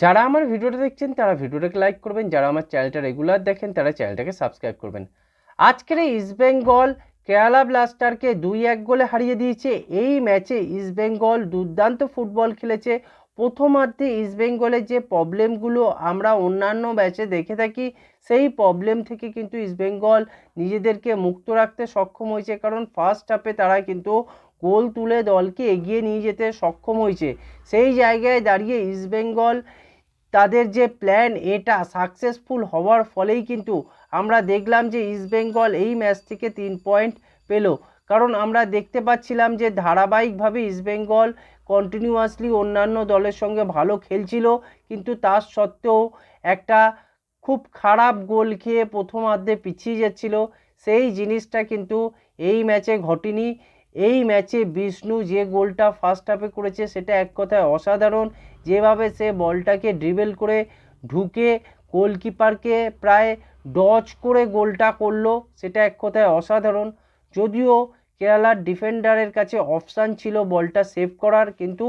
যারা আমার ভিডিওটা দেখছেন, তারা ভিডিওটাকে লাইক করবেন। যারা আমার চ্যানেলটা রেগুলার দেখেন, তারা চ্যানেলটাকে সাবস্ক্রাইব করবেন। আজকের এই ইস্টবেঙ্গল কেরালা ব্লাস্টারকে দুই এক গোলে হারিয়ে দিয়েছে। এই ম্যাচে ইস্টবেঙ্গল দুর্দান্ত ফুটবল খেলেছে। প্রথমার্ধে ইস্টবেঙ্গলের যে প্রবলেমগুলো আমরা অন্যান্য ম্যাচে দেখে থাকি, সেই প্রবলেম থেকে কিন্তু ইস্টবেঙ্গল নিজেদেরকে মুক্ত রাখতে সক্ষম হয়েছে। কারণ ফার্স্ট হাফে তারা কিন্তু গোল তুলে দলকে এগিয়ে নিয়ে যেতে সক্ষম হয়েছে। সেই জায়গায় দাঁড়িয়ে ইস্টবেঙ্গল তাদের যে প্ল্যান এটা সাকসেসফুল হওয়ার ফলেই কিন্তু আমরা দেখলাম যে ইস্টবেঙ্গল এই ম্যাচ থেকে তিন পয়েন্ট পেল। কারণ আমরা দেখতে পাচ্ছিলাম যে ধারাবাহিকভাবে ইস্টবেঙ্গল কন্টিনিউয়াসলি অন্যান্য দলের সঙ্গে ভালো খেলছিল, কিন্তু তার সত্ত্বেও একটা খুব খারাপ গোল খেয়ে প্রথমার্ধে পিছিয়ে যাচ্ছিল। সেই জিনিসটা কিন্তু এই ম্যাচে ঘটেনি। এই ম্যাচে বিষ্ণু যে গোলটা ফার্স্ট হাফে করেছে সেটা এক কথায় অসাধারণ। যেভাবে সে বলটাকে ড্রিবেল করে ঢুকে গোলকিপারকে প্রায় ডচ করে গোলটা করল, সেটা এক কথায় অসাধারণ। যদিও কেরালার ডিফেন্ডারের কাছে অপশান ছিল বলটা সেভ করার, কিন্তু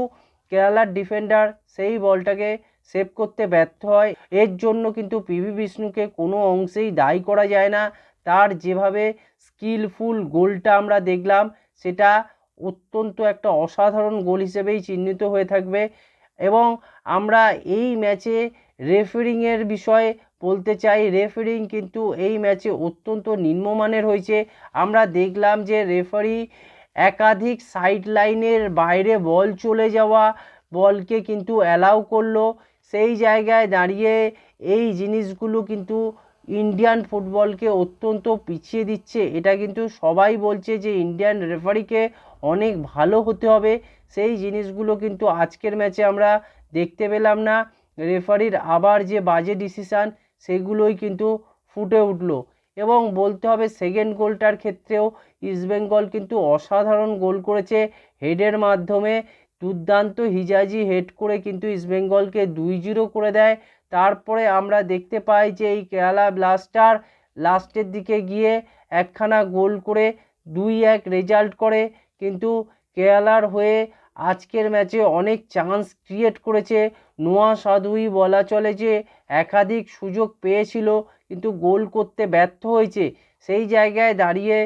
কেরালার ডিফেন্ডার সেই বলটাকে সেভ করতে ব্যর্থ হয়। এর জন্য কিন্তু পিভি বিষ্ণুকে কোনো অংশেই দায়ী করা যায় না। তার যেভাবে স্কিলফুল গোলটা আমরা দেখলাম সেটা অত্যন্ত একটা অসাধারণ গোল হিসেবেই চিহ্নিত হয়ে থাকবে। এবং আমরা এই ম্যাচে রেফারিংয়ের বিষয়ে বলতে চাই রেফারিং কিন্তু এই ম্যাচে অত্যন্ত নিম্নমানের হয়েছে। আমরা দেখলাম যে রেফারি একাধিক সাইড লাইনের বাইরে বল চলে যাওয়া, বলকে কিন্তু অ্যালাউ করল। সেই জায়গায় দাঁড়িয়ে এই জিনিসগুলো কিন্তু ইন্ডিয়ান ফুটবলকে অত্যন্ত পিছিয়ে দিচ্ছে। এটা কিন্তু সবাই বলছে যে ইন্ডিয়ান রেফারিকে অনেক ভালো হতে হবে। সেই জিনিসগুলো কিন্তু আজকের ম্যাচে আমরা দেখতে পেলাম না। রেফারির আবার যে বাজে ডিসিশান সেগুলোই কিন্তু ফুটে উঠল। এবং বলতে হবে সেকেন্ড গোলটার ক্ষেত্রেও ইস্টবেঙ্গল কিন্তু অসাধারণ গোল করেছে হেডের মাধ্যমে। দুর্দান্ত হিজাজি হেড করে কিন্তু ইস্টবেঙ্গলকে দুই জিরো করে দেয়। তারপরে আমরা দেখতে পাই যে এই কেরালা ব্লাস্টার লাস্টের দিকে গিয়ে একখানা গোল করে দুই এক রেজাল্ট করে। কিন্তু কেরালার হয়ে আজকের ম্যাচে অনেক চান্স ক্রিয়েট করেছে। নোয়া সাধুই বলা চলে যে একাধিক সুযোগ পেয়েছিল, কিন্তু গোল করতে ব্যর্থ হয়েছে। সেই জায়গায় দাঁড়িয়ে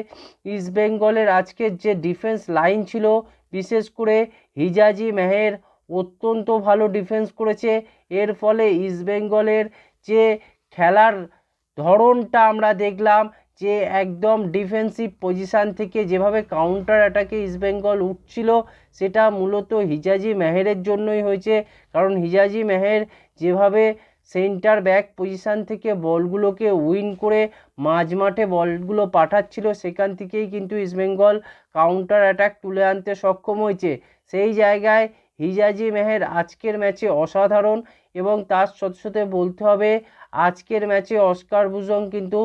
ইস্টবেঙ্গলের আজকের যে ডিফেন্স লাইন ছিল, বিশেষ করে হিজাজি মেহের অত্যন্ত ভালো ডিফেন্স করেছে। এর ফলে ইস্টবেঙ্গলের যে খেলার ধরনটা আমরা দেখলাম, যে একদম ডিফেন্সিভ পজিশান থেকে যেভাবে কাউন্টার অ্যাটাকে ইস্টবেঙ্গল উঠছিল, সেটা মূলত হিজাজি মেহেরের জন্যই হয়েছে। কারণ হিজাজি মেহের যেভাবে সেন্টার ব্যাক পজিশান থেকে বলগুলোকে উইন করে মাঝ মাঠে বলগুলো পাঠাচ্ছিল, সেখান থেকেই কিন্তু ইস্টবেঙ্গল কাউন্টার অ্যাটাক তুলে আনতে সক্ষম হয়েছে। সেই জায়গায় হিজাজি মেহের আজকের ম্যাচে অসাধারণ এবং তার সাথে সাথে বলতে হবে, আজকের ম্যাচে অস্কার বুজং কিন্তু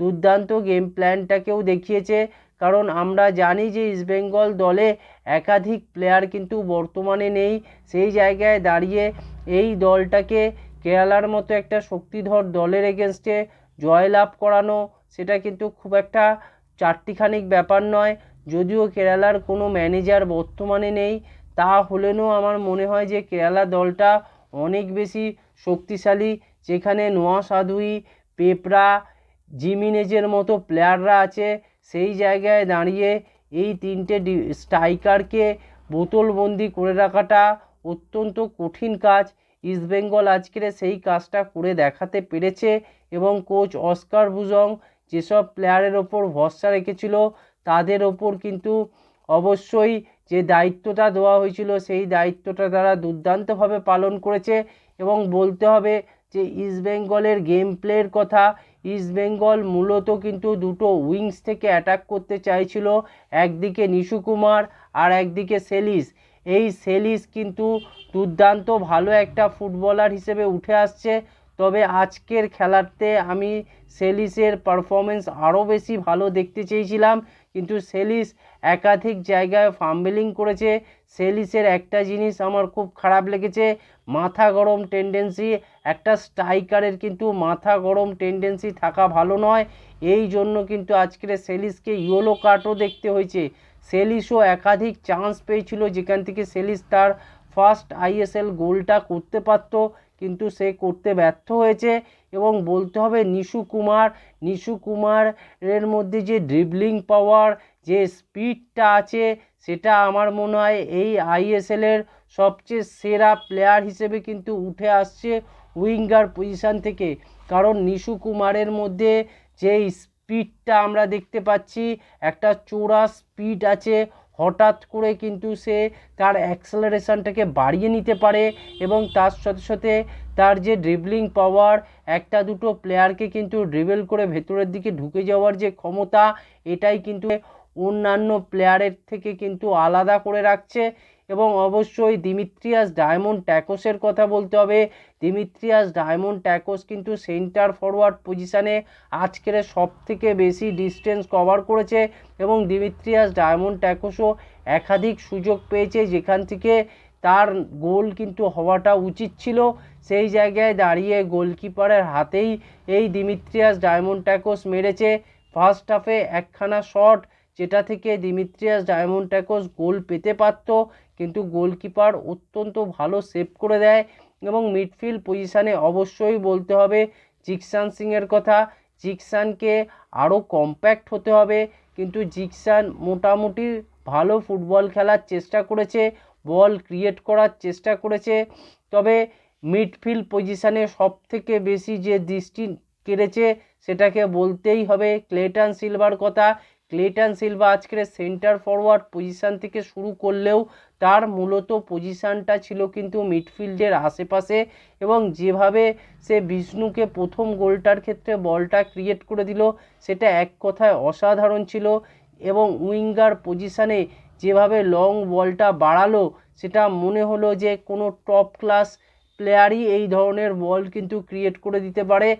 দুর্দান্ত গেম প্ল্যানটাকেও দেখিয়েছে। কারণ আমরা জানি যে ইস্টবেঙ্গল দলে একাধিক প্লেয়ার কিন্তু বর্তমানে নেই। সেই জায়গায় দাঁড়িয়ে এই দলটাকে কেরালার মতো একটা শক্তিধর দলের এগেনস্টে জয়লাভ করানো, সেটা কিন্তু খুব একটা চারটিখানিক ব্যাপার নয়। যদিও কেরালার কোনো ম্যানেজার বর্তমানে নেই তা হলেও আমার মনে হয় যে কেরালা দলটা অনেক বেশি শক্তিশালী, যেখানে নোয়া সাধুই পেপরা, জিমিনেজের মতো প্লেয়াররা আছে, সেই জায়গায় দাঁড়িয়ে এই তিনটে স্ট্রাইকারকে বোতলবন্দি করে রাখাটা অত্যন্ত কঠিন কাজ। ইস্টবেঙ্গল আজকের সেই কাজটা করে দেখাতে পেরেছে এবং কোচ অস্কার বুজং যেসব প্লেয়ারের ওপর ভরসা রেখেছিল, তাদের ওপর কিন্তু অবশ্যই যে দায়িত্বটা দেওয়া হয়েছিল, সেই দায়িত্বটা তারা দুর্দান্তভাবে পালন করেছে এবং বলতে হবে যে ইস্টবেঙ্গলের গেম প্লের কথা ইস্টবেঙ্গল মূলত কিন্তু দুটো উইংস থেকে অ্যাটাক করতে চাইছিল, একদিকে নিশু কুমার আর একদিকে সেলিস। এই সেলিস কিন্তু দুর্দান্ত ভালো একটা ফুটবলার হিসেবে উঠে আসছে। তবে আজকের খেলাতে আমি সেলিসের পারফরমেন্স আরও বেশি ভালো দেখতে চেয়েছিলাম। কিন্তু সেলিস একাধিক জায়গায় ফাম্বেলিং করেছে। সেলিসের একটা জিনিস আমার খুব খারাপ লেগেছে, মাথা গরম টেন্ডেন্সি একটা স্ট্রাইকারের কিন্তু মাথা গরম টেন্ডেন্সি থাকা ভালো নয়। এই জন্য কিন্তু আজকের সেলিসকে ইয়েলো কার্ডও দেখতে হয়েছে। সেলিসও একাধিক চান্স পেয়েছিল, যেখান থেকে সেলিস তার ফার্স্ট আইএসএল গোলটা করতে পারত। কিন্তু সে করতে ব্যর্থ হয়েছে এবং বলতে হবে নিশু কুমার, নিশু কুমারের মধ্যে যে ড্রিবলিং পাওয়ার যে স্পিডটা আছে, সেটা আমার মনে হয় এই আইএসএলের সবচেয়ে সেরা প্লেয়ার হিসেবে কিন্তু উঠে আসছে উইঙ্গার পজিশান থেকে। কারণ নিশু কুমারের মধ্যে যেই স্পিডটা আমরা দেখতে পাচ্ছি, একটা চোরা স্পিড আছে হঠাৎ করে কিন্তু সে তার অ্যাক্সেলারেশনটাকে বাড়িয়ে নিতে পারে এবং তার সাথে সাথে তার যে ড্রিবলিং পাওয়ার একটা দুটো প্লেয়ারকে কিন্তু ড্রিবল করে ভেতরের দিকে ঢুকে যাওয়ার যে ক্ষমতা, এটাই কিন্তু অন্যান্য প্লেয়ারের থেকে কিন্তু আলাদা করে রাখছে। এবং অবশ্যই দিমিত্রিয়াস ডায়মন্ড ট্যাকোসের কথা বলতে হবে। দিমিত্রিয়াস ডায়মন্ড ট্যাকোস কিন্তু সেন্টার ফরওয়ার্ড পজিশানে আজকের সব থেকে বেশি ডিস্টেন্স কভার করেছে এবং দিমিত্রিয়াস ডায়মন্ড ট্যাকোসও একাধিক সুযোগ পেয়েছে যেখান থেকে তার গোল কিন্তু হওয়াটা উচিত ছিল। সেই জায়গায় দাঁড়িয়ে গোলকিপারের হাতেই এই দিমিত্রিয়াস ডায়মন্ড ট্যাকোস মেরেছে। ফার্স্ট হাফে একখানা শট, যেটা থেকে দিমিত্রিয়াস ডায়মন্ড ট্যাকোস গোল পেতে পারতো। কিন্তু গোলকিপার অত্যন্ত ভালো সেভ করে দেয় এবং মিডফিল্ড পজিশানে অবশ্যই বলতে হবে জিকসান সিংয়ের কথা। জিকসানকে আরও কম্প্যাক্ট হতে হবে, কিন্তু জিকসান মোটামুটি ভালো ফুটবল খেলার চেষ্টা করেছে বল ক্রিয়েট করার চেষ্টা করেছে। তবে মিডফিল্ড পজিশানে সব থেকে বেশি যে দৃষ্টি কেড়েছে সেটাকে বলতেই হবে ক্লেটন সিলভার কথা। ক্লেটন সিলভা আজকের সেন্টার ফরওয়ার্ড পজিশান থেকে শুরু করলেও তার মূলত পজিশানটা ছিল কিন্তু মিডফিল্ডের আশেপাশে এবং যেভাবে সে বিষ্ণুকে প্রথম গোলটার ক্ষেত্রে বলটা ক্রিয়েট করে দিল, সেটা এক কথায় অসাধারণ ছিল এবং উইঙ্গার পজিশানে যেভাবে লং বলটা বাড়ালো, সেটা মনে হলো যে কোনো টপ ক্লাস প্লেয়ারই এই ধরনের বল কিন্তু ক্রিয়েট করে দিতে পারে।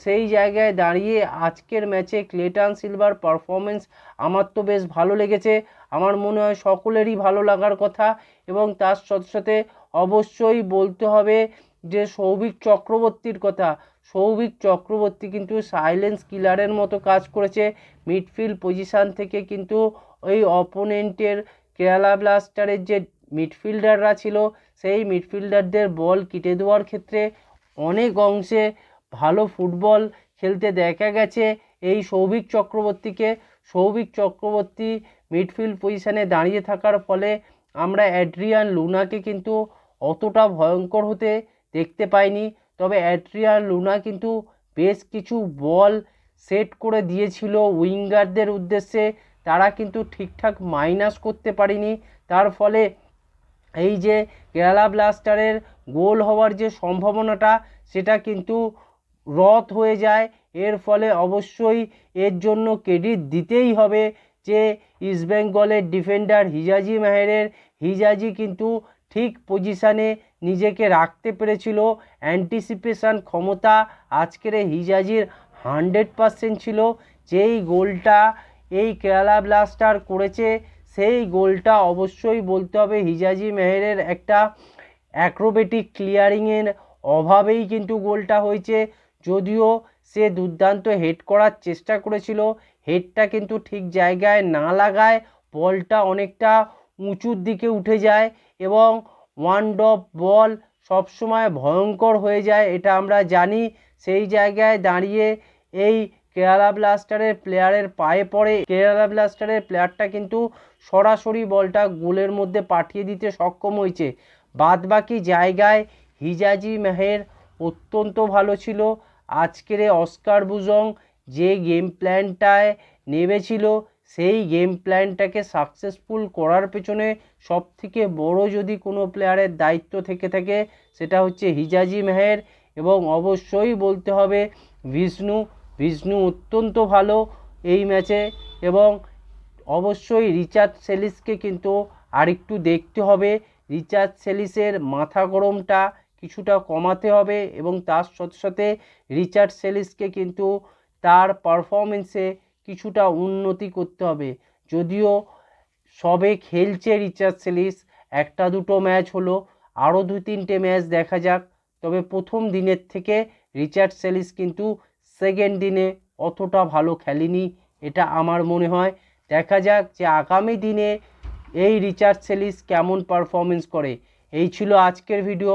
সেই জায়গায় দাঁড়িয়ে আজকের ম্যাচে ক্লেটন সিলভার পারফরমেন্স আমার তো বেশ ভালো লেগেছে। আমার মনে হয় সকলেরই ভালো লাগার কথা এবং তার সাথে সাথে অবশ্যই বলতে হবে যে সৌভিক চক্রবর্তীর কথা। সৌভিক চক্রবর্তী কিন্তু সাইলেন্স কিলারের মতো কাজ করেছে। মিডফিল্ড পজিশান থেকে কিন্তু ওই অপোনেন্টের কেরালা ব্লাস্টারের যে মিডফিল্ডাররা ছিল, সেই মিডফিল্ডারদের বল কেটে দেওয়ার ক্ষেত্রে অনেক অংশে ভালো ফুটবল খেলতে দেখা গেছে। এই সৌভিক চক্রবর্তীকে, সৌভিক চক্রবর্তী মিডফিল্ড পজিশানে দাঁড়িয়ে থাকার ফলে আমরা অ্যাড্রিয়ান লুনাকে কিন্তু অতটা ভয়ঙ্কর হতে দেখতে পাইনি। তবে অ্যাড্রিয়ান লুনা কিন্তু বেশ কিছু বল সেট করে দিয়েছিল উইঙ্গারদের উদ্দেশ্যে। তারা কিন্তু ঠিকঠাক মাইনাস করতে পারিনি। তার ফলে এই যে কেরালা ব্লাস্টারের গোল হওয়ার যে সম্ভাবনাটা, সেটা কিন্তু রথ হয়ে যায়। এর ফলে অবশ্যই এর জন্য ক্রেডিট দিতেই হবে যে ইস্টবেঙ্গলের ডিফেন্ডার হিজাজি মেহেরের। হিজাজি কিন্তু ঠিক পজিশানে নিজেকে রাখতে পেরেছিল। অ্যান্টিসিপেশান ক্ষমতা আজকের হিজাজির হান্ড্রেড পারসেন্ট ছিল। যেই গোলটা এই কেরালা ব্লাস্টার করেছে, সেই গোলটা অবশ্যই বলতে হবে হিজাজি মেহেরের একটা অ্যাক্রোবেটিক ক্লিয়ারিংয়ের অভাবেই কিন্তু গোলটা হয়েছে। যদিও সে দুর্দান্ত হেড করার চেষ্টা করেছিল হেডটা কিন্তু ঠিক জায়গায় না লাগায় বলটা অনেকটা উঁচুর দিকে উঠে যায় এবং ওয়ান ডপ বল সবসময় ভয়ঙ্কর হয়ে যায়, এটা আমরা জানি। সেই জায়গায় দাঁড়িয়ে এই কেরালা ব্লাস্টারের প্লেয়ারের পায়ে পড়ে। কেরালা ব্লাস্টারের প্লেয়ারটা কিন্তু সরাসরি বলটা গোলের মধ্যে পাঠিয়ে দিতে সক্ষম হয়েছে। বাদবাকি জায়গায় হিজাজি মেহের অত্যন্ত ভালো ছিল। আজকের অস্কার বুজং যে গেম প্ল্যানটায় নেমেছিল, সেই গেম প্ল্যানটাকে সাকসেসফুল করার পেছনে সবথেকে বড় যদি কোনো প্লেয়ারের দায়িত্ব থেকে থাকে, সেটা হচ্ছে হিজাজি মেহের। এবং অবশ্যই বলতে হবে বিষ্ণু বিষ্ণু অত্যন্ত ভালো এই ম্যাচে। এবং অবশ্যই রিচার্ড সেলিসকে কিন্তু আরেকটু দেখতে হবে। রিচার্ড সেলিসের মাথা গরমটা কিছুটা কমাতে হবে এবং তার সাথে সাথে রিচার্ড সেলিসকে কিন্তু তার পারফরমেন্সে কিছুটা উন্নতি করতে হবে। যদিও সবে খেলছে রিচার্ড সেলিস, একটা দুটো ম্যাচ হলো, আরও দু তিনটে ম্যাচ দেখা যাক। তবে প্রথম দিনের থেকে রিচার্ড সেলিস কিন্তু সেকেন্ড দিনে অতটা ভালো খেলেনি, এটা আমার মনে হয়। দেখা যাক যে আগামী দিনে এই রিচার্ড সেলিস কেমন পারফরমেন্স করে। এই ছিল আজকের ভিডিও।